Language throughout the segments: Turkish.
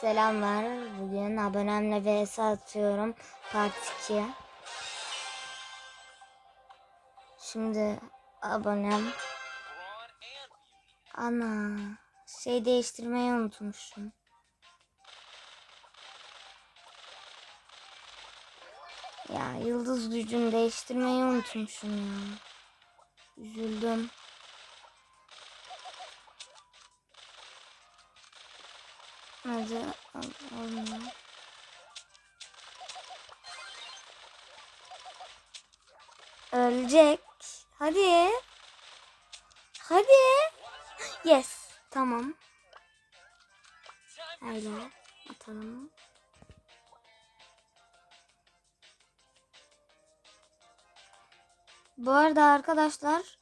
Selamlar. Bugün abonemle vs atıyorum. Part 2. Şimdi abonem. Ana. Şey değiştirmeyi unutmuşum. Ya yıldız gücünü değiştirmeyi unutmuşum ya. Üzüldüm. Al- olmuyor. Ölecek. Hadi. Hadi. Yes. Tamam. Öyle. Atalım. Bu arada arkadaşlar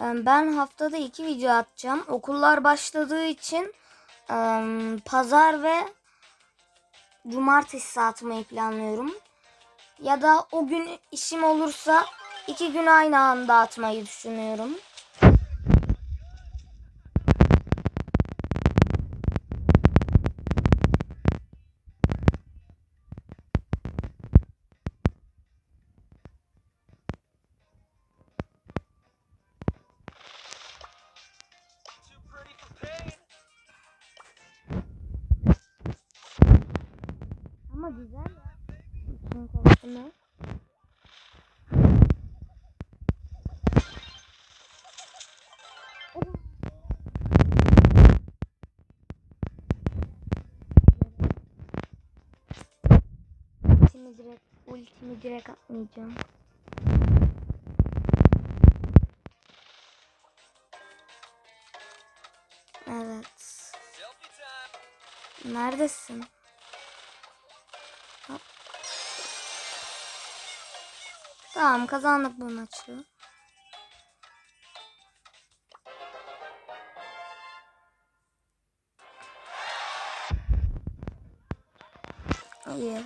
e, ben haftada iki video atacağım. Okullar başladığı için pazar ve cumartesi atmayı planlıyorum. Ya da o gün işim olursa iki gün aynı anda atmayı düşünüyorum. Ama güzel ya. Bütün kostümü. Ultimi direkt, ultimi direkt atmayacağım. Evet. Neredesin? Tamam kazandık bu maçı. İyi.